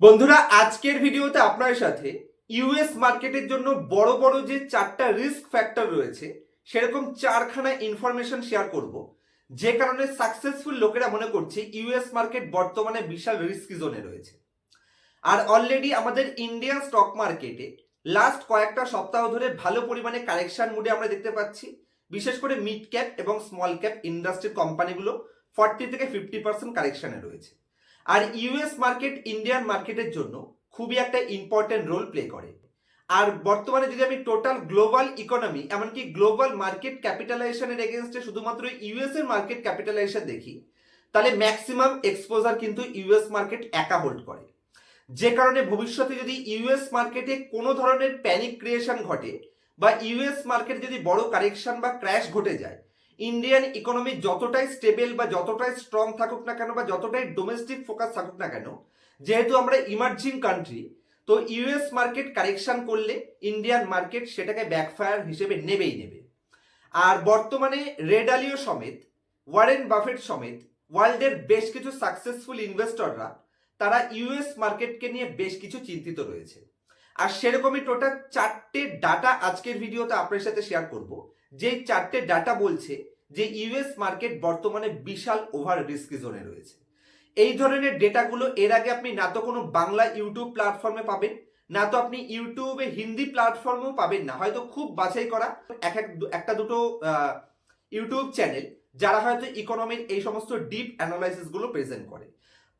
বন্ধুরা, আজকের ভিডিওতে আপনার সাথে ইউএস মার্কেটের জন্য বড় বড় যে চারটা রিস্ক ফ্যাক্টর রয়েছে, সেরকম চারখানা ইনফরমেশন শেয়ার করব। যে কারণে সাকসেসফুল লোকেরা মনে করছে ইউএস মার্কেট বর্তমানে বিশাল রিস্ক জোনে রয়েছে। আর অলরেডি আমাদের ইন্ডিয়ান স্টক মার্কেটে লাস্ট কয়েকটা সপ্তাহ ধরে ভালো পরিমাণে কারেকশন মুডে আমরা দেখতে পাচ্ছি। বিশেষ করে মিড ক্যাপ এবং স্মল ক্যাপ ইন্ডাস্ট্রির কোম্পানিগুলো ফর্টি থেকে ফিফটি পার্সেন্ট কারেকশনে রয়েছে। আর ইউএস মার্কেট ইন্ডিয়ান মার্কেটের জন্য খুবই একটা ইম্পর্টেন্ট রোল প্লে করে। আর বর্তমানে যদি আমি টোটাল গ্লোবাল ইকোনমি এমনকি গ্লোবাল মার্কেট ক্যাপিটালাইজেশনের এগেনস্টে শুধুমাত্র ইউএস এর মার্কেট ক্যাপিটালাইজেশন দেখি, তাহলে ম্যাক্সিমাম এক্সপোজার কিন্তু ইউএস মার্কেট একা হোল্ড করে। যে কারণে ভবিষ্যতে যদি ইউএস মার্কেটে কোনো ধরনের প্যানিক ক্রিয়েশন ঘটে বা ইউএস মার্কেট যদি বড় কারেকশন বা ক্র্যাশ ঘটে যায় ইন্ডিয়ান ইকোনমি যতটাই স্টেবল বা যতটাই স্ট্রং থাকুক না কেন বা যতটাই ডোমেস্টিক ফোকাস থাকুক না কেন, যেহেতু আমরা ইমার্জিং কান্ট্রি তো ইউএস মার্কেট কারেকশন করলে ইন্ডিয়ান মার্কেট সেটাকে ব্যাকফায়ার হিসেবে নেবেই নেবে। আর বর্তমানে রেড আলিও সমেত ওয়ারেন বাফেট সমেত ওয়ার্ল্ডের বেশ কিছু সাকসেসফুল ইনভেস্টররা তারা ইউএস মার্কেটকে নিয়ে বেশ কিছু চিন্তিত রয়েছে। আর সেরকমই টোটাল চারটে ডাটা আজকের ভিডিওতে আপনার সাথে শেয়ার করব। যে চারটে ডাটা বলছে, যে ইউএস মার্কেট বর্তমানে বিশাল ওভার রিস্ক জোনে রয়েছে। এই ধরনের ডেটাগুলো এর আগে আপনি না তো কোনো বাংলা ইউটিউব প্ল্যাটফর্মে পাবেন, না তো আপনি ইউটিউবে হিন্দি প্ল্যাটফর্মেও পাবেন না। হয়তো খুব বাছাই করা এক এক একটা দুটো ইউটিউব চ্যানেল যারা হয়তো ইকোনমির এই সমস্ত ডিপ অ্যানালাইসিসগুলো প্রেজেন্ট করে।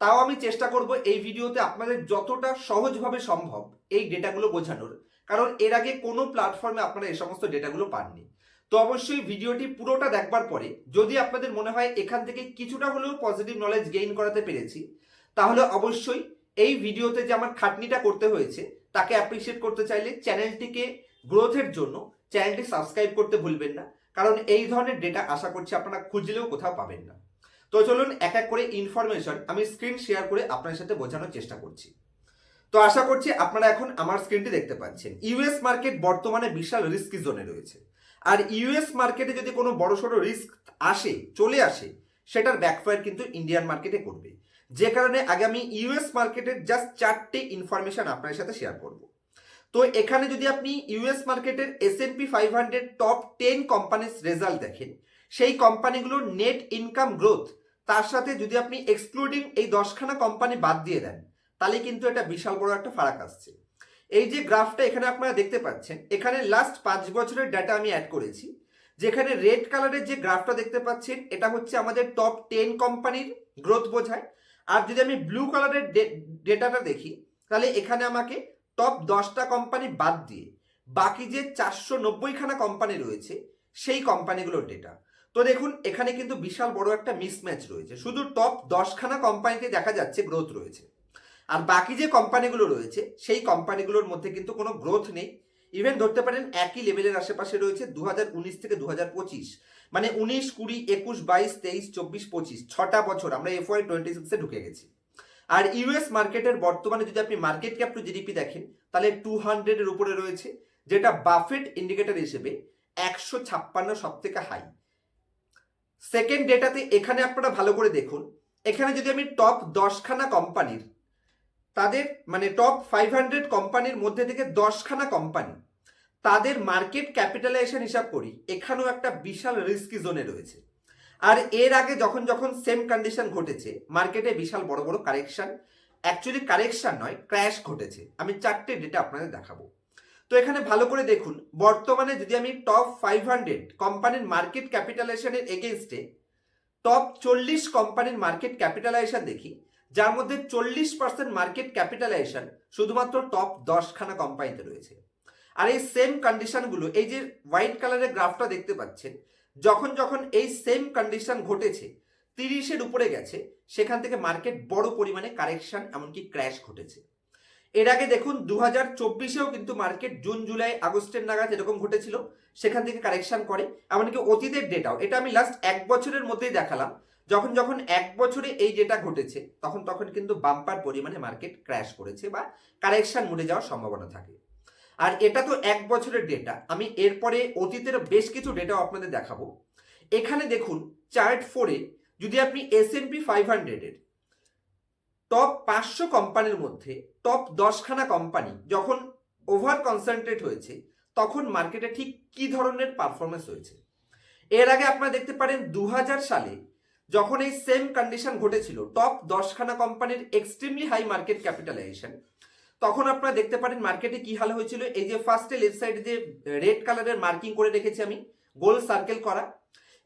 তাও আমি চেষ্টা করব এই ভিডিওতে আপনাদের যতটা সহজভাবে সম্ভব এই ডেটাগুলো বোঝানোর। কারণ এর আগে কোনো প্ল্যাটফর্মে আপনারা এই সমস্ত ডেটাগুলো পাননি। তো অবশ্যই ভিডিওটি পুরোটা দেখবার পরে যদি আপনাদের মনে হয় এখান থেকে কিছুটা হলেও পজিটিভ নলেজ গেইন করাতে পেরেছি, তাহলে অবশ্যই এই ভিডিওতে যে আমার খাটনিটা করতে হয়েছে, তাকে অ্যাপ্রিসিয়েট করতে চাইলে চ্যানেলটিকে গ্রোথের জন্য চ্যানেলটি সাবস্ক্রাইব করতে ভুলবেন না, কারণ এই ধরনের ডেটা আশা করছি আপনারা খুঁজলেও কোথাও পাবেন না। তো চলুন এক এক করে ইনফরমেশন আমি স্ক্রিন শেয়ার করে আপনার সাথে বোঝানোর চেষ্টা করছি। তো আশা করছি আপনারা এখন আমার স্ক্রিনটি দেখতে পাচ্ছেন। ইউএস মার্কেট বর্তমানে বিশাল রিস্কি জোনে রয়েছে। আর ইউএস মার্কেটে যদি কোনো বড়সড় রিস্ক আসে, চলে আসে, সেটার ব্যাকফায়ার কিন্তু ইন্ডিয়ান মার্কেটে করবে। যে কারণে আগে আমি ইউএস মার্কেটের জাস্ট চারটে ইনফরমেশন আপনার সাথে শেয়ার করব। তো এখানে যদি আপনি ইউএস মার্কেটের S and P five hundred top ten কোম্পানির রেজাল্ট দেখেন, সেই কোম্পানিগুলোর নেট ইনকাম গ্রোথ তার সাথে যদি আপনি এক্সক্লুডিং এই দশখানা কোম্পানি বাদ দিয়ে দেন, তাহলে কিন্তু এটা বিশাল বড় একটা ফারাক আসছে। এই যে গ্রাফটা এখানে আপনারা দেখতে পাচ্ছেন, এখানে লাস্ট পাঁচ বছরের ডাটা আমি অ্যাড করেছি, যেখানে রেড কালারের যে গ্রাফটা দেখতে পাচ্ছেন, এটা হচ্ছে আমাদের টপ টেন কোম্পানির গ্রোথ বোঝায়। আর যদি আমি ব্লু কালারের ডেটাটা দেখি, তাহলে এখানে আমাকে টপ দশটা কোম্পানি বাদ দিয়ে বাকি যে চারশো নব্বইখানা কোম্পানি রয়েছে, সেই কোম্পানিগুলোর ডেটা তো দেখুন, এখানে কিন্তু বিশাল বড় একটা মিসম্যাচ রয়েছে। শুধু টপ দশখানা কোম্পানিতে দেখা যাচ্ছে গ্রোথ রয়েছে। আর বাকি যে কোম্পানিগুলো রয়েছে, সেই কোম্পানিগুলোর মধ্যে কিন্তু কোনো গ্রোথ নেই। ইভেন ধরতে পারেন, একই লেভেলের আশেপাশে রয়েছে দু হাজার উনিশ থেকে দু হাজার পঁচিশ। মানে উনিশ, কুড়ি, একুশ, বাইশ, তেইশ, চব্বিশ, পঁচিশ, ছটা বছর আমরা এফ ওয়াই টোয়েন্টি সিক্সে ঢুকে গেছি। আর ইউএস মার্কেটের বর্তমানে যদি আপনি মার্কেট ক্যাপ টু জিডিপি দেখেন, তাহলে টু হান্ড্রেডের উপরে রয়েছে, যেটা বাফেট ইন্ডিকেটর হিসেবে একশো ছাপ্পান্ন সব থেকে হাই সেকেন্ড ডেটাতে এখানে আপনারা ভালো করে দেখুন, এখানে যদি আমি টপ দশখানা কোম্পানির তাদের মানে টপ ফাইভ হান্ড্রেড কোম্পানির মধ্যে থেকে দশখানা কোম্পানি তাদের মার্কেট ক্যাপিটালাইজেশন হিসাব করি, এখানেও একটা বিশাল রিস্কি জোনে রয়েছে। আর এর আগে যখন যখন সেম কন্ডিশন ঘটেছে মার্কেটে বিশাল বড় বড় কারেকশন অ্যাকচুয়ালি কারেকশন নয় ক্র্যাশ ঘটেছে। আমি চারটে ডেটা আপনাদের দেখাবো। তো এখানে ভালো করে দেখুন, বর্তমানে যদি আমি টপ ফাইভ হান্ড্রেড কোম্পানির মার্কেট ক্যাপিটালাইজেশনের এগেনস্টে টপ চল্লিশ কোম্পানির মার্কেট ক্যাপিটালাইজেশন দেখি যার মধ্যে চল্লিশ পার্সেন্ট মার্কেট ক্যাপিটালাইজেশন শুধুমাত্র টপ দশখানা কোম্পানিতে রয়েছে। আর এই সেম কন্ডিশনগুলো এই যে হোয়াইট কালারের গ্রাফটা দেখতে পাচ্ছেন, যখন যখন এই সেম কন্ডিশন ঘটেছে, তিরিশের উপরে গেছে, সেখান থেকে মার্কেট বড় পরিমাণে কারেকশন এমনকি ক্র্যাশ ঘটেছে। এর আগে দেখুন দু হাজার চব্বিশেও কিন্তু মার্কেট জুন, জুলাই, আগস্টের নাগাদ এরকম ঘটেছিল, সেখান থেকে কারেকশন করে, এমনকি অতীতের ডেটাও এটা আমি লাস্ট এক বছরের মধ্যেই দেখালাম। যখন যখন এক বছরে এই ডেটা ঘটেছে, তখন তখন কিন্তু বাম্পার পরিমাণে মার্কেট ক্র্যাশ করেছে বা কারেকশন মুড়ে যাওয়ার সম্ভাবনা থাকে। আর এটা তো এক বছরের ডেটা আমি এরপরে অতীতের বেশ কিছু ডেটাও আপনাদের দেখাবো। এখানে দেখুন চার্ট ফোরে যদি আপনি এস এন পি ফাইভ হান্ড্রেডের টপ পাঁচশো কোম্পানির মধ্যে টপ দশখানা কোম্পানি যখন ওভার কনসেন্ট্রেট হয়েছে, তখন মার্কেটে ঠিক কি ধরনের পারফরমেন্স হয়েছে? এর আগে আপনারা দেখতে পারেন দু হাজার সালে যখন এই সেম কন্ডিশন ঘটেছিল টপ দশখানা কোম্পানির এক্সট্রিমলি হাই মার্কেট ক্যাপিটালাইজেশন তখন আপনারা দেখতে পারেন মার্কেটে কি হাল হয়েছিল। এই যে ফার্স্টে লেফট সাইডে যে রেড কালারের মার্কিং করে রেখেছি আমি গোল সার্কেল করা।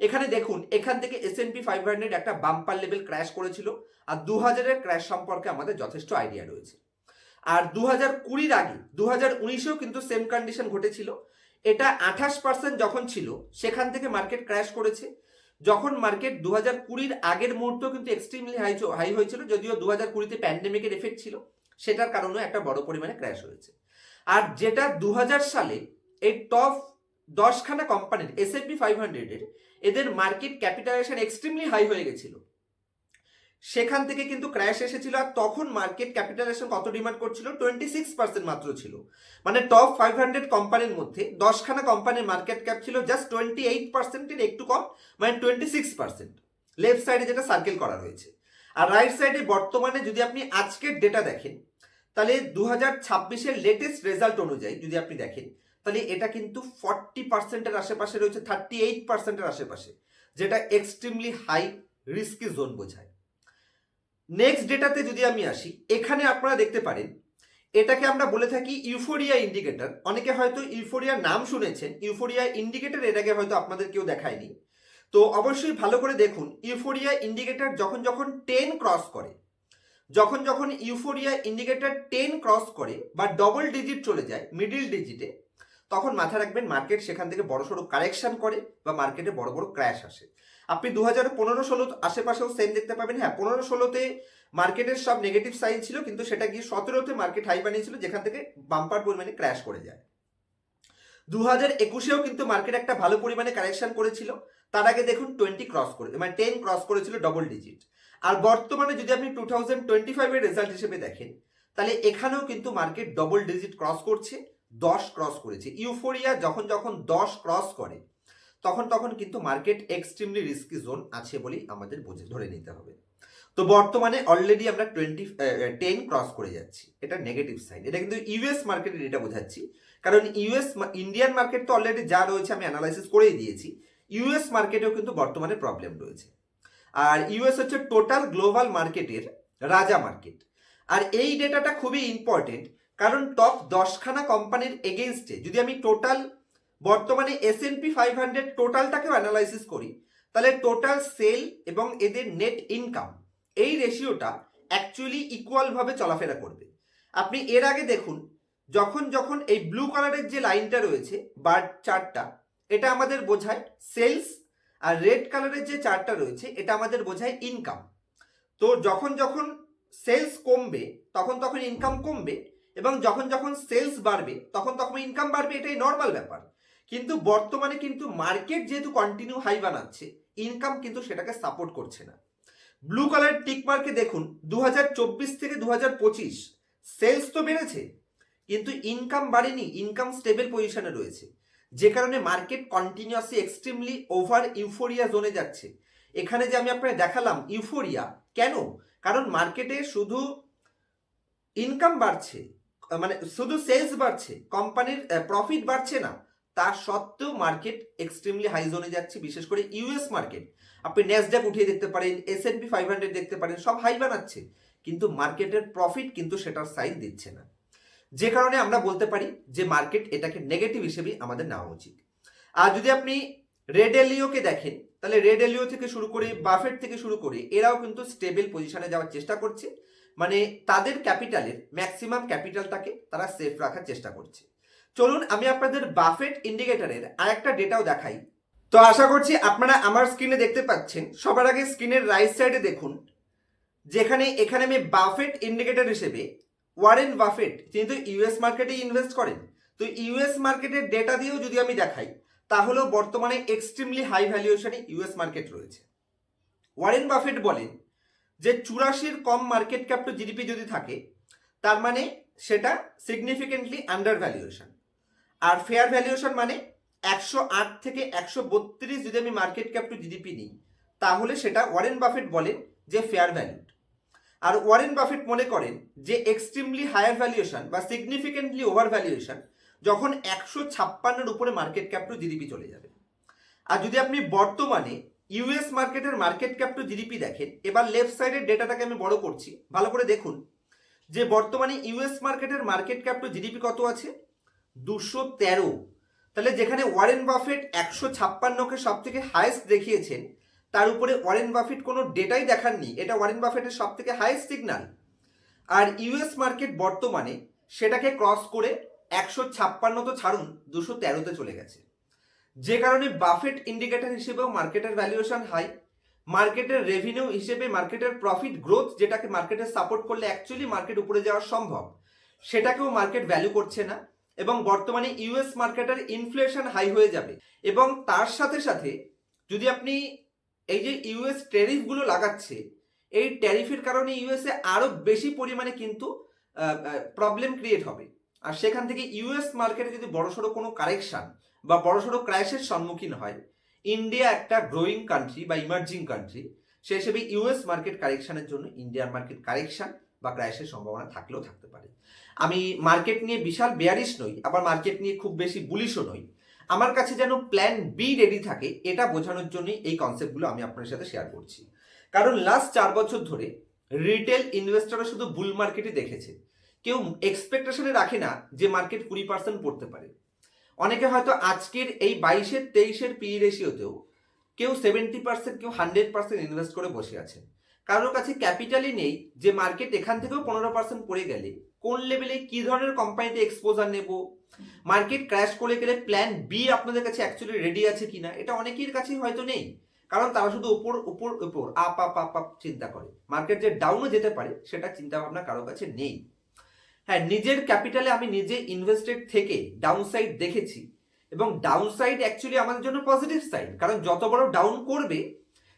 এখানে দেখুন, এখান থেকে S and P five hundred একটা বাম্পার লেভেল ক্র্যাশ করেছিল, আর দু হাজারের ক্র্যাশ সম্পর্কে আমাদের যথেষ্ট আইডিয়া রয়েছে। আর দু হাজার কুড়ির আগে দু হাজার উনিশেও কিন্তু সেম কন্ডিশন ঘটেছিল। এটা আঠাশ পার্সেন্ট যখন ছিল, সেখান থেকে মার্কেট ক্র্যাশ করেছে। যখন মার্কেট দু হাজার কুড়ির আগের মুহূর্ত কিন্তু এক্সট্রিমলি হাই হাই হয়েছিল, যদিও দু হাজার কুড়িতে প্যান্ডেমিকের এফেক্ট ছিল, সেটার কারণেও একটা বড় পরিমাণে ক্র্যাশ হয়েছে। আর যেটা দু হাজার সালে এই টপ দশখানা কোম্পানির এস এফ বি ফাইভ হান্ড্রেডের এদের মার্কেট ক্যাপিটালাইজেশন এক্সট্রিমলি হাই হয়ে গেছিল। সেখান থেকে কিন্তু ক্র্যাশ এসেছিল আর তখন মার্কেট ক্যাপিটালাইজেশন কত ডিমান্ড করছিল? টোয়েন্টি সিক্স পার্সেন্ট মাত্র ছিল। মানে টপ ফাইভ হান্ড্রেড কোম্পানির মধ্যে দশখানা কোম্পানির মার্কেট ক্যাপ ছিল জাস্ট টোয়েন্টি এইট পার্সেন্টের একটু কম মানে টোয়েন্টি সিক্স পার্সেন্ট লেফট সাইডে যেটা সার্কেল করা রয়েছে। আর রাইট সাইডে বর্তমানে যদি আপনি আজকের ডেটা দেখেন, তাহলে দু হাজার ছাব্বিশের লেটেস্ট রেজাল্ট অনুযায়ী যদি আপনি দেখেন, তাহলে এটা কিন্তু ফর্টি পার্সেন্টের আশেপাশে রয়েছে থার্টি এইট পার্সেন্টের আশেপাশে, যেটা এক্সট্রিমলি হাই রিস্কি জোন বোঝায়। নেক্সট ডেটাতে যদি আমি আসি, এখানে আপনারা দেখতে পারেন, এটাকে আমরা বলে থাকি ইউফোরিয়া ইন্ডিকেটর অনেকে হয়তো ইউফোরিয়ার নাম শুনেছেন ইউফোরিয়া ইন্ডিকেটর এটাকে হয়তো আপনাদের কেউ দেখায়নি। তো অবশ্যই ভালো করে দেখুন ইউফোরিয়া ইন্ডিকেটর যখন যখন টেন ক্রস করে, যখন যখন ইউফোরিয়া ইন্ডিকেটর টেন ক্রস করে বা ডবল ডিজিট চলে যায় মিডিল ডিজিটে তখন মাথায় রাখবেন মার্কেট সেখান থেকে বড় সড়ো কারেকশন করে বা মার্কেটে বড় বড় ক্র্যাশ আসে। আপনি দু হাজার পনেরো ষোলো আশেপাশেও সেম দেখতে পাবেন। হ্যাঁ পনেরো ষোলোতে মার্কেটের সব নেগেটিভ সাইন ছিল, কিন্তু সেটা গিয়ে সতেরোতে মার্কেট হাই বানিয়েছিল, যেখান থেকে বাম্পার পরিমাণে ক্র্যাশ করে যায়। দু হাজার একুশেও কিন্তু মার্কেট একটা ভালো পরিমাণে কারেকশন করেছিল। তার আগে দেখুন টোয়েন্টি ক্রস করে মানে টেন ক্রস করেছিল ডবল ডিজিট আর বর্তমানে যদি আপনি টু থাউজেন্ড টোয়েন্টি ফাইভের রেজাল্ট হিসেবে দেখেন, তাহলে এখানেও কিন্তু মার্কেট ডবল ডিজিট ক্রস করছে। দশ ক্রস করেছে। ইউফোরিয়া যখন যখন দশ ক্রস করে, তখন তখন কিন্তু মার্কেট এক্সট্রিমলি রিস্কি জোন আছে বলেই আমাদের বুঝে, ধরে নিতে হবে। তো বর্তমানে অলরেডি আমরা টোয়েন্টি টেন ক্রস করে যাচ্ছি। এটা নেগেটিভ সাইন এটা কিন্তু ইউএস মার্কেটের এটা বোঝাচ্ছি। কারণ ইউএস ইন্ডিয়ান মার্কেট তো অলরেডি যা রয়েছে আমি অ্যানালাইসিস করেই দিয়েছি। ইউএস মার্কেটেও কিন্তু বর্তমানে প্রবলেম রয়েছে। আর ইউএস হচ্ছে টোটাল গ্লোবাল মার্কেটের রাজা মার্কেট আর এই ডেটাটা খুবই ইম্পর্টেন্ট কারণ টপ দশখানা কোম্পানির এগেনস্টে যদি আমি টোটাল বর্তমানে S and P five hundred টোটালটাকেও analysis করি, তাহলে টোটাল সেল এবং এদের নেট ইনকাম এই রেশিওটা অ্যাকচুয়ালি ইকুয়ালভাবে চলাফেরা করবে। আপনি এর আগে দেখুন, যখন যখন এই ব্লু কালারের যে লাইনটা রয়েছে বার চারটা এটা আমাদের বোঝায় সেলস আর রেড কালারের যে চারটা রয়েছে, এটা আমাদের বোঝায় ইনকাম তো যখন যখন সেলস কমবে, তখন তখন ইনকাম কমবে এবং যখন যখন সেলস বাড়বে, তখন তখন ইনকাম বাড়বে, এটাই নর্মাল ব্যাপার। কিন্তু বর্তমানে কিন্তু মার্কেট যেহেতু কন্টিনিউ হাই বানাচ্ছে ইনকাম কিন্তু সেটাকে সাপোর্ট করছে না। ব্লু কালার টিক মার্কে দেখুন দু হাজার চব্বিশ থেকে দু হাজার পঁচিশ সেলস তো বেড়েছে, কিন্তু ইনকাম বাড়েনি ইনকাম স্টেবল পজিশনে রয়েছে। যে কারণে market continuously extremely over euphoria জোনে যাচ্ছে। এখানে যে আমি আপনাকে দেখালাম ইউফোরিয়া কেন? কারণ মার্কেটে শুধু ইনকাম বাড়ছে মানে শুধু সেলস বাড়ছে কোম্পানির প্রফিট বাড়ছে না। তা সত্ত্বেও মার্কেট এক্সট্রিমলি হাই জোনে যাচ্ছে, বিশেষ করে ইউএস মার্কেট আপনি ন্যাসড্যাক উঠিয়ে দেখতে পারেন S and P five hundred দেখতে পারেন, সব হাই বানাচ্ছে। কিন্তু মার্কেটের প্রফিট কিন্তু সেটার সাইন দিচ্ছে না। যে কারণে আমরা বলতে পারি যে মার্কেট এটাকে নেগেটিভ হিসেবেই আমাদের নেওয়া উচিত। আর যদি আপনি রেড এলিওকে দেখেন, তাহলে রেড এলিও থেকে শুরু করে বাফেট থেকে শুরু করে, এরাও কিন্তু স্টেবল পজিশনে যাওয়ার চেষ্টা করছে। মানে তাদের ক্যাপিটালের ম্যাক্সিমাম ক্যাপিটালটাকে তারা সেফ রাখার চেষ্টা করছে। চলুন আমি আপনাদের বাফেট ইন্ডিকেটরের আরেকটা ডেটাও দেখাই। তো আশা করছি আপনারা আমার স্ক্রিনে দেখতে পাচ্ছেন। সবার আগে স্ক্রিনের রাইট সাইডে দেখুন। যেখানে, এখানে আমি বাফেট ইন্ডিকেটর হিসেবে ওয়ারেন বাফেট তিনি তো ইউএস মার্কেটে ইনভেস্ট করেন। তো ইউএস মার্কেটের ডেটা দিয়েও যদি আমি দেখাই, তাহলেও বর্তমানে এক্সট্রিমলি হাই ভ্যালুয়েশনে ইউএস মার্কেট রয়েছে। ওয়ারেন বাফেট বলেন যে চুরাশির কম মার্কেট ক্যাপ টু জিডিপি যদি থাকে, তার মানে সেটা সিগনিফিকেন্টলি আন্ডার ভ্যালুয়েশন আর ফেয়ার ভ্যালুয়েশন মানে একশো আট থেকে একশো বত্রিশ যদি আমি মার্কেট ক্যাপ টু জিডিপি নিই, তাহলে সেটা ওয়ারেন বাফেট বলেন যে ফেয়ার ভ্যালুড আর ওয়ারেন বাফেট মনে করেন যে এক্সট্রিমলি হায়ার ভ্যালুয়েশন বা সিগনিফিকেন্টলি ওভার ভ্যালুয়েশন যখন একশো ছাপ্পান্নের উপরে মার্কেট ক্যাপ টু জিডিপি চলে যাবে। আর যদি আপনি বর্তমানে ইউএস মার্কেটের মার্কেট ক্যাপ টু জিডিপি দেখেন, এবার লেফট সাইডের ডেটাটাকে আমি বড় করছি, ভালো করে দেখুন, যে বর্তমানে ইউএস মার্কেটের মার্কেট ক্যাপ টু জিডিপি কত আছে? দুশো তেরো। তাহলে যেখানে ওয়ারেন বাফেট একশো ছাপ্পান্নকে সব থেকে হায়েস্ট দেখিয়েছেন, তার উপরে ওয়ারেন বাফেট কোনো ডেটাই দেখাননি, এটা ওয়ারেন বাফেটের সব থেকে হায়েস্ট সিগনাল আর ইউএস মার্কেট বর্তমানে সেটাকে ক্রস করে একশো ছাপ্পান্ন তো ছাড়ুন, দুশো তেরোতে চলে গেছে। যে কারণে বাফেট ইন্ডিকেটর হিসেবেও মার্কেটের ভ্যালুয়েশন হাই মার্কেটের রেভিনিউ হিসেবে মার্কেটের প্রফিট গ্রোথ যেটাকে মার্কেটে সাপোর্ট করলে অ্যাকচুয়ালি মার্কেট উপরে যাওয়া সম্ভব, সেটাকেও মার্কেট ভ্যালু করছে না এবং বর্তমানে ইউএস মার্কেটের ইনফ্লেশন হাই হয়ে যাবে এবং তার সাথে সাথে যদি আপনি এই যে ইউএস ট্যারিফগুলো লাগাচ্ছে, এই ট্যারিফের কারণে ইউএসএ আরও বেশি পরিমাণে কিন্তু প্রবলেম ক্রিয়েট হবে। আর সেখান থেকে ইউএস মার্কেটে যদি বড়সড় কোনো কারেকশন বা বড়সড় ক্রাইসের সম্মুখীন হয়। ইন্ডিয়া একটা গ্রোয়িং কান্ট্রি বা ইমার্জিং কান্ট্রি সে হিসেবে ইউএস মার্কেট কারেকশনের জন্য ইন্ডিয়ার মার্কেট কারেকশন বা ক্রাইসের সম্ভাবনা থাকলেও থাকতে পারে। আমি মার্কেট নিয়ে বিশাল বেয়ারিশ নই, আবার মার্কেট নিয়ে খুব বেশি বুলিশও নই। আমার কাছে যেন প্ল্যান বি রেডি থাকে, এটা বোঝানোর জন্যই এই কনসেপ্টগুলো আমি আপনার সাথে শেয়ার করছি। কারণ লাস্ট চার বছর ধরে রিটেল ইনভেস্টররা শুধু বুল মার্কেটই দেখেছে। কেউ এক্সপেকটেশনে রাখে না যে মার্কেট কুড়ি পার্সেন্ট পড়তে পারে। অনেকে হয়তো আজকের এই বাইশের, তেইশের পি রেশিওতেও কেউ সেভেন্টি পার্সেন্ট কেউ হান্ড্রেড পার্সেন্ট ইনভেস্ট করে বসে আছেন কারোর কাছে ক্যাপিটালই নেই, যে মার্কেট এখান থেকেও পনেরো পার্সেন্ট পড়ে গেলে, কোন লেভেলে কি ধরনের কোম্পানিতে এক্সপোজার নেব? মার্কেট ক্র্যাশ করে গেলে প্ল্যান বি আপনাদের কাছে অ্যাকচুয়ালি রেডি আছে কিনা? এটা অনেকের কাছেই হয়তো নেই। কারণ তারা শুধু উপর উপর উপর আপ আপ আপ আপ চিন্তা করে। মার্কেট যে ডাউনও যেতে পারে, সেটা চিন্তা ভাবনা কারোর কাছে নেই। হ্যাঁ নিজের ক্যাপিটালে আমি নিজে ইনভেস্টেড থেকে ডাউন সাইড দেখেছি। এবং ডাউন সাইড অ্যাকচুয়ালি আমাদের জন্য পজিটিভ সাইড কারণ যত বড় ডাউন করবে,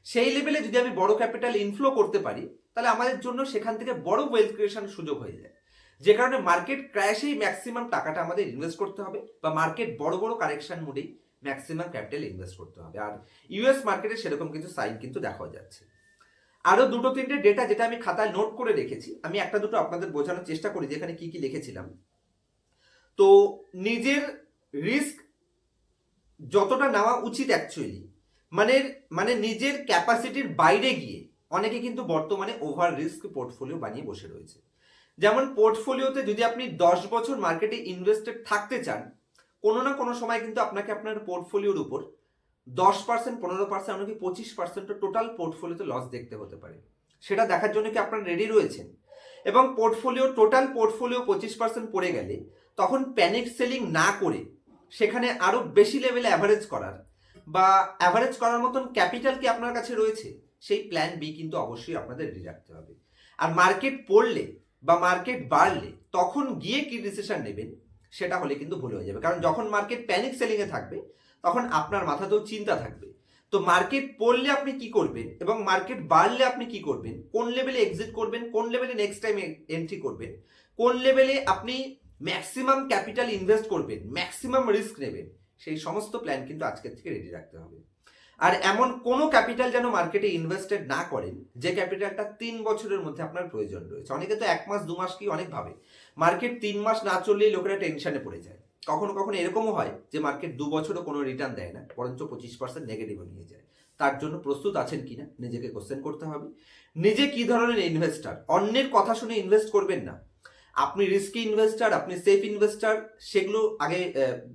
সেই লেভেলে যদি আমি বড় ক্যাপিটাল ইনফ্লো করতে পারি, তাহলে আমাদের জন্য সেখান থেকে বড় ওয়েলথ ক্রিয়েশনের সুযোগ হয়ে যায়। যে কারণে মার্কেট ক্র্যাশেই ম্যাক্সিমাম টাকাটা আমাদের ইনভেস্ট করতে হবে, বা মার্কেট বড় বড় কারেকশন মোডেই ম্যাক্সিমাম ক্যাপিটাল ইনভেস্ট করতে হবে। আর ইউএস মার্কেটে সেরকম কিছু সাইন কিন্তু দেখা যাচ্ছে। আরও দুটো তিনটে ডেটা যেটা আমি খাতায় নোট করে রেখেছি, আমি একটা দুটো আপনাদের বোঝানোর চেষ্টা করি যেখানে কি কি লিখেছিলাম। তো নিজের রিস্ক যতটা নেওয়া উচিত অ্যাকচুয়ালি মানে মানে নিজের ক্যাপাসিটির বাইরে গিয়ে অনেকে কিন্তু বর্তমানে ওভার রিস্ক পোর্টফোলিও বানিয়ে বসে রয়েছে। যেমন পোর্টফোলিওতে যদি আপনি দশ বছর মার্কেটে ইনভেস্টেড থাকতে চান, কোনো না কোনো সময় কিন্তু আপনাকে আপনার পোর্টফোলিওর উপর দশ পার্সেন্ট পনেরো পার্সেন্ট এমনকি পঁচিশ পার্সেন্ট টোটাল পোর্টফোলিওতে লস দেখতে হতে পারে। সেটা দেখার জন্য কি আপনারা রেডি রয়েছেন? এবং পোর্টফোলিও টোটাল পোর্টফোলিও পঁচিশ পার্সেন্ট পড়ে গেলে তখন প্যানিক সেলিং না করে সেখানে আরও বেশি লেভেলে অ্যাভারেজ করার বা অ্যাভারেজ করার মতন ক্যাপিটাল কি আপনার কাছে রয়েছে? সেই প্ল্যান বি কিন্তু অবশ্যই আপনাদের রেডি রাখতে হবে। আর মার্কেট পড়লে বা মার্কেট বাড়লে তখন গিয়ে কি ডিসিশন নেবেন সেটা হলে কিন্তু ভুল হয়ে যাবে। কারণ যখন মার্কেট প্যানিক সেলিংয়ে থাকবে তখন আপনার মাথাতেও চিন্তা থাকবে। তো মার্কেট পড়লে আপনি কি করবেন এবং মার্কেট বাড়লে আপনি কি করবেন? কোন লেভেলে এক্সিট করবেন? কোন লেভেলে নেক্সট টাইম এন্ট্রি করবেন? কোন লেভেলে আপনি ম্যাক্সিমাম ক্যাপিটাল ইনভেস্ট করবেন? ম্যাক্সিমাম রিস্ক নেবেন? সেই সমস্ত প্ল্যান কিন্তু আজকের থেকে রেডি রাখতে হবে। আর এমন কোনো ক্যাপিটাল যেন মার্কেটে ইনভেস্টেড না করেন, যে ক্যাপিটালটা তিন বছরের মধ্যে আপনার প্রয়োজন রয়েছে। অনেকে তো এক মাস, দু মাস কি অনেক ভাবে। মার্কেট তিন মাস না চললেই লোকেরা টেনশনে পড়ে যায়। কখনো কখনো এরকমও হয় যে মার্কেট দু বছরও কোনো রিটার্ন দেয় না, বরঞ্চ পঁচিশ পার্সেন্ট নেগেটিভও নিয়ে যায়। তার জন্য প্রস্তুত আছেন কিনা, নিজেকে কোশ্চেন করতে হবে। নিজে কি ধরনের ইনভেস্টার অন্যের কথা শুনে ইনভেস্ট করবেন না। আপনি রিস্কি ইনভেস্টার আপনি সেফ ইনভেস্টার সেগুলো আগে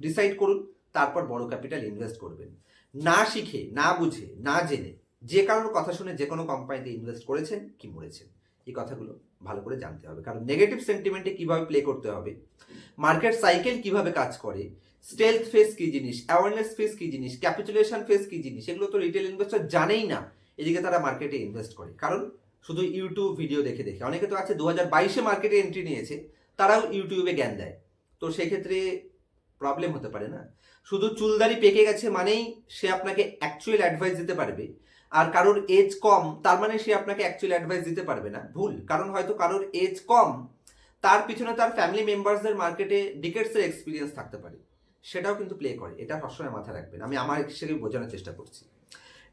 ডিসাইড করুন, তারপর বড় ক্যাপিটাল ইনভেস্ট করবেন। না শিখে, না বুঝে, না জেনে, যে কারোর কথা শুনে যে কোনো কোম্পানিতে ইনভেস্ট করেছেন কি মরেছেন, এই কথাগুলো ভালো করে জানতে হবে। কারণ নেগেটিভ সেন্টিমেন্টে কীভাবে প্লে করতে হবে? মার্কেট সাইকেল কীভাবে কাজ করে? স্টেলথ ফেস কি জিনিস? অ্যাওয়ারনেস ফেস কি জিনিস? ক্যাপিটুলেশন ফেস কি জিনিস? এগুলো তো রিটেল ইনভেস্টর জানেই না। এদিকে তারা মার্কেটে ইনভেস্ট করে। কারণ শুধু ইউটিউব ভিডিও দেখে দেখে। অনেকে তো আছে দু হাজার বাইশে মার্কেটে এন্ট্রি নিয়েছে। তারাও ইউটিউবে জ্ঞান দেয়। তো সেক্ষেত্রে প্রবলেম হতে পারে না। শুধু চুলদারি পেকে গেছে মানেই সে আপনাকে অ্যাকচুয়াল অ্যাডভাইস দিতে পারবে। আর কারোর এজ কম, তার মানে সে আপনাকে অ্যাকচুয়ালি অ্যাডভাইস দিতে পারবে না। ভুল, কারণ হয়তো কারোর এজ কম, তার পিছনে তার ফ্যামিলি মেম্বার্সদের মার্কেটে ডিকেটসের এক্সপিরিয়েন্স থাকতে পারে। সেটাও কিন্তু প্লে করে, এটা সবসময় মাথায় রাখবেন। আমি আমার হিসেবে বোঝানোর চেষ্টা করছি।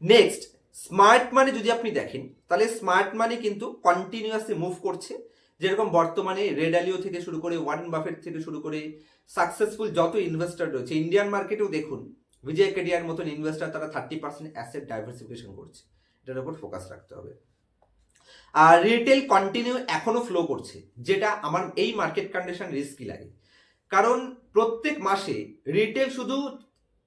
নেক্সট স্মার্ট মানি যদি আপনি দেখেন, তাহলে স্মার্ট মানি কিন্তু কন্টিনিউয়াসলি মুভ করছে। যেরকম বর্তমানে রেড আলিও থেকে শুরু করে ওয়ারেন বাফেট থেকে শুরু করে সাকসেসফুল যত ইনভেস্টর রয়েছে ইন্ডিয়ান মার্কেটেও দেখুন বিজয় কেডিয়ার মতন ইনভেস্টর তারা থার্টি পার্সেন্ট অ্যাসেট ডাইভার্সিফিকেশন করছে। এটার উপর ফোকাস রাখতে হবে। আর রিটেল কন্টিনিউ এখনও ফ্লো করছে, যেটা আমার এই মার্কেট কন্ডিশন রিস্কি লাগে। কারণ প্রত্যেক মাসে রিটেল শুধু,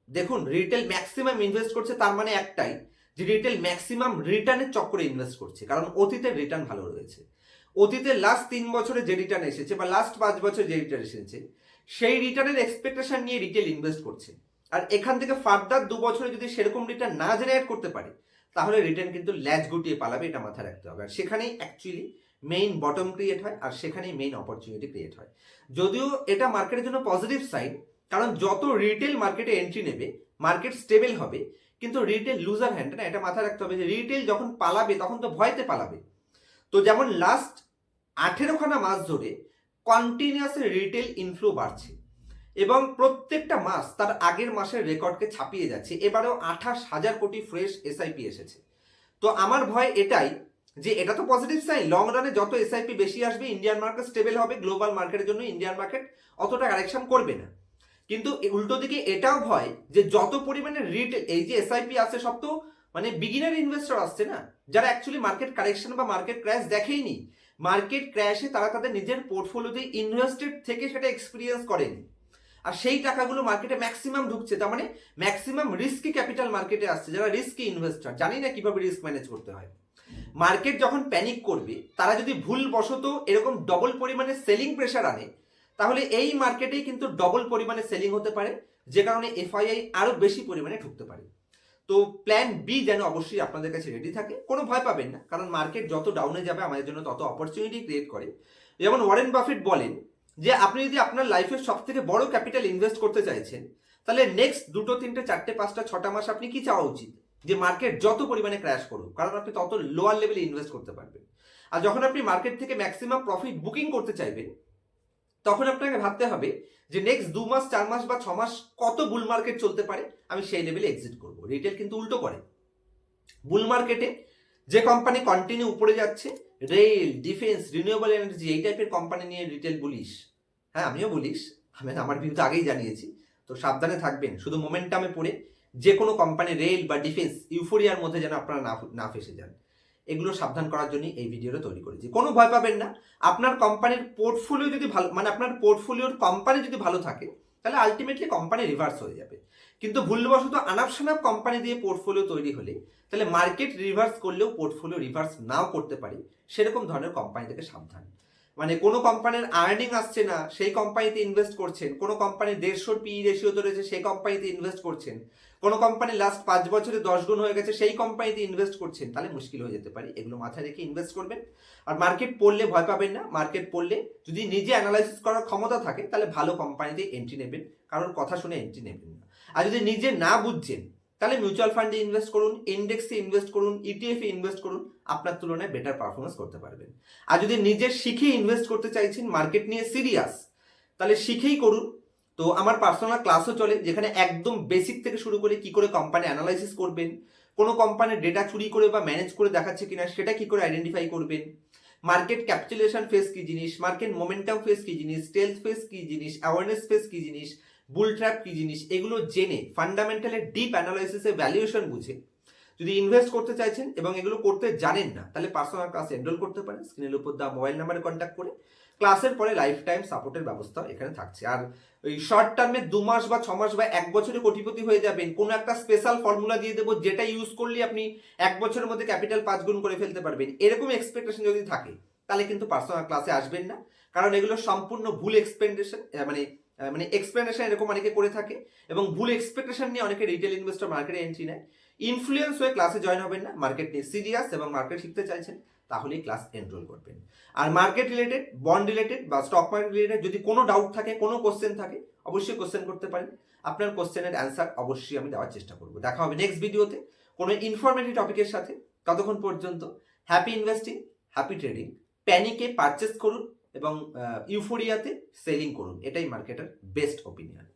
দেখুন রিটেল ম্যাক্সিমাম ইনভেস্ট করছে তার মানে একটাই, যে রিটেল ম্যাক্সিমাম রিটার্নের চক্করে ইনভেস্ট করছে, কারণ অতীতের রিটার্ন ভালো রয়েছে। অতীতের লাস্ট তিন বছরে যে রিটার্ন এসেছে বা লাস্ট পাঁচ বছরে যে রিটার্ন এসেছে, সেই রিটার্নের এক্সপেকটেশন নিয়ে রিটেল ইনভেস্ট করছে। আর এখান থেকে ফার্দার দু বছরে যদি সেরকম রিটার্ন না জেনারেট করতে পারে, তাহলে রিটার্ন কিন্তু ল্যাচ গুটিয়ে পালাবে, এটা মাথায় রাখতে হবে। আর সেখানেই অ্যাকচুয়ালি মেইন বটম ক্রিয়েট হয়, আর সেখানেই মেইন অপরচুনিটি ক্রিয়েট হয়। যদিও এটা মার্কেটের জন্য পজিটিভ সাইড কারণ যত রিটেল মার্কেটে এন্ট্রি নেবে মার্কেট স্টেবল হবে, কিন্তু রিটেল লুজার হ্যান্ড না, এটা মাথায় রাখতে হবে যে রিটেল যখন পালাবে, তখন তো ভয়তে পালাবে। তো যেমন লাস্ট আঠেরোখানা মাস ধরে কন্টিনিউয়াস রিটেল ইনফ্লো বাড়ছে। এবং প্রত্যেকটা মাস তার আগের মাসের রেকর্ডকে ছাপিয়ে যাচ্ছে। এবারেও আঠাশ হাজার কোটি ফ্রেশ এসআইপি এসেছে। তো আমার ভয় এটাই যে এটা তো পজিটিভ সাইন লং রানে যত এসআইপি বেশি আসবে ইন্ডিয়ান মার্কেট স্টেবল হবে গ্লোবাল মার্কেটের জন্য ইন্ডিয়ান মার্কেট অতটা কারেকশন করবে না। কিন্তু উল্টো দিকে এটাও ভয় যে যত পরিমাণে রিট এই যে এসআইপি আসছে সব তো মানে বিগিনার ইনভেস্টর আসছে না, যারা অ্যাকচুয়ালি মার্কেট কারেকশন বা মার্কেট ক্র্যাশ দেখেইনি। মার্কেট ক্র্যাশে তারা তাদের নিজের পোর্টফোলিওতে ইনভেস্টেড থেকে সেটা এক্সপিরিয়েন্স করেনি। আর সেই টাকাগুলো মার্কেটে ম্যাক্সিমাম ঢুকছে, তার মানে ম্যাক্সিমাম রিস্কি ক্যাপিটাল মার্কেটে আসছে, যারা রিস্কি ইনভেস্টর জানি না কীভাবে রিস্ক ম্যানেজ করতে হয়। মার্কেট যখন প্যানিক করবে, তারা যদি ভুল বশত এরকম ডবল পরিমাণে সেলিং প্রেশার আনে, তাহলে এই মার্কেটেই কিন্তু ডবল পরিমাণে সেলিং হতে পারে, যে কারণে এফআইআই আরও বেশি পরিমাণে ঢুকতে পারে। তো প্ল্যান বি যেন অবশ্যই আপনাদের কাছে রেডি থাকে, কোনো ভয় পাবেন না, কারণ মার্কেট যত ডাউনে যাবে, আমাদের জন্য তত অপরচুনিটি ক্রিয়েট করে। যেমন ওয়ারেন বাফেট বলেন যে আপনি যদি আপনার লাইফের সব থেকে বড় ক্যাপিটাল ইনভেস্ট করতে চাইছেন, তাহলে নেক্সট দুটো, তিনটে, চারটে, পাঁচটা, ছটা মাস আপনি কি চাওয়া উচিত? যে মার্কেট যত পরিমাণে ক্র্যাশ করুক, কারণ আপনি তত লোয়ার লেভেলে ইনভেস্ট করতে পারবেন। আর যখন আপনি মার্কেট থেকে ম্যাক্সিমাম প্রফিট বুকিং করতে চাইবেন, তখন আপনাকে ভাবতে হবে যে নেক্সট দু মাস, চার মাস বা ছ মাস কত বুল মার্কেট চলতে পারে, আমি সেই লেভেলে এক্সিট করব। রিটেল কিন্তু উল্টো করে। বুল মার্কেটে যে কোম্পানি কন্টিনিউ উপরে যাচ্ছে রেল ডিফেন্স রিনিউয়েবল এনার্জি এই টাইপের কোম্পানি নিয়ে রিটেল বলিস হ্যাঁ আমিও বলিস। আমি আমার ভিউ তো আগেই জানিয়েছি। তো সাবধানে থাকবেন। শুধু মোমেন্টামে পড়ে যে কোনো কোম্পানি রেল বা ডিফেন্স ইউফোরিয়ার মধ্যে যেন আপনারা না না ফেসে যান। এগুলো সাবধান করার জন্য এই ভিডিওটা তৈরি করেছি। কোনো ভয় পাবেন না। আপনার কোম্পানির পোর্টফোলিও যদি ভালো মানে আপনার পোর্টফোলিওর কোম্পানি যদি ভালো থাকে, তাহলে আলটিমেটলি কোম্পানি রিভার্স হয়ে যাবে। কিন্তু ভুলবশত আনাপ সানাপ কোম্পানি দিয়ে পোর্টফোলিও তৈরি হলে, তাহলে মার্কেট রিভার্স করলেও পোর্টফোলিও রিভার্স নাও করতে পারে। সেরকম ধরনের কোম্পানি থেকে সাবধান। মানে কোনো কোম্পানির আর্নিং আসছে না, সেই কোম্পানিতে ইনভেস্ট করছেন। কোনো কোম্পানির দেড়শোর পি রেশিওতে রয়েছে, সেই কোম্পানিতে ইনভেস্ট করছেন। কোনো কোম্পানি লাস্ট পাঁচ বছরে দশ গুণ হয়ে গেছে, সেই কোম্পানিতে ইনভেস্ট করছেন। তাহলে মুশকিল হয়ে যেতে পারে, এগুলো মাথায় রেখে ইনভেস্ট করবেন। আর মার্কেট পড়লে ভয় পাবেন না মার্কেট পড়লে যদি নিজে অ্যানালাইসিস করার ক্ষমতা থাকে, তাহলে ভালো কোম্পানিতে এন্ট্রি নেবেন, কারোর কথা শুনে এন্ট্রি নেবেন না। আর যদি নিজে না বুঝছেন তাহলে মিউচুয়াল ফান্ডে ইনভেস্ট করুন ইন্ডেক্সে ইনভেস্ট করুন ইটিএফে ইনভেস্ট করুন, আপনার তুলনায় বেটার পারফরমেন্স করতে পারবেন। আর যদি নিজে শিখে ইনভেস্ট করতে চাইছেন মার্কেট নিয়ে সিরিয়াস তাহলে শিখেই করুন। তো আমার পার্সোনাল ক্লাসও চলে, যেখানে একদম বেসিক থেকে শুরু করে কি করে কোম্পানি অ্যানালাইসিস করবেন, কোনো কোম্পানির ডেটা চুরি করে বা ম্যানেজ করে দেখাচ্ছে কিনা, সেটা কি করে আইডেন্টিফাই করবেন মার্কেট ক্যাপিটালেশন ফেস কি জিনিস মার্কেট মোমেন্টাম ফেস কি জিনিস স্টেলথ ফেস কি জিনিস অ্যাওয়ারনেস ফেস কি জিনিস বুল ট্র্যাপ কি জিনিস? এগুলো জেনে ফান্ডামেন্টালের ডিপ অ্যানালাইসিসে ভ্যালুয়েশন বুঝে যদি ইনভেস্ট করতে চাইছেন এবং এগুলো করতে জানেন না, তাহলে পার্সোনাল ক্লাস এনরোল করতে পারেন। স্ক্রিনের উপর দেওয়া মোবাইল নাম্বারে কন্ট্যাক্ট করে। ক্লাসের পরে লাইফ টাইম সাপোর্টের ব্যবস্থা এখানে থাকছে। আর ওই শর্ট টার্মে দু মাস বা ছ মাস বা এক বছরে কোটিপতি হয়ে যাবেন, কোনো একটা স্পেশাল ফর্মুলা দিয়ে দেবো যেটা ইউজ করলে আপনি এক বছরের মধ্যে ক্যাপিটাল পাঁচ গুণ করে ফেলতে পারবেন। এরকম এক্সপেকটেশন যদি থাকে, তাহলে কিন্তু পার্সোনাল ক্লাসে আসবেন না। কারণ এগুলো সম্পূর্ণ ভুল এক্সপেন্ডেশন মানে মানে এক্সপ্লেনেশন এরকম অনেকে করে থাকে এবং ভুল এক্সপেকটেশন নিয়ে অনেকে রিটেল ইনভেস্টর মার্কেটে এন্ট্রি নেয়। ইনফ্লুয়েন্স হয়ে ক্লাসে জয়েন হবেন না মার্কেট নিয়ে সিরিয়াস এবং মার্কেট শিখতে চাইছেন, তাহলেই ক্লাস এনরোল করবেন। আর মার্কেট রিলেটেড বন্ড রিলেটেড বা স্টক মার্কেট রিলেটেড যদি কোনো ডাউট থাকে, কোনো কোশ্চেন থাকে, অবশ্যই কোশ্চেন করতে পারেন। আপনার কোশ্চেনের অ্যান্সার অবশ্যই আমি দেওয়ার চেষ্টা করব। দেখা হবে নেক্সট ভিডিওতে কোনো ইনফরমেটিভ টপিকের সাথে। ততক্ষণ পর্যন্ত হ্যাপি ইনভেস্টিং হ্যাপি ট্রেডিং প্যানিকে পারচেস করুন। এবং ইউফোরিয়াতে সেলিং করুন। এটাই মার্কেটের বেস্ট ওপিনিয়ন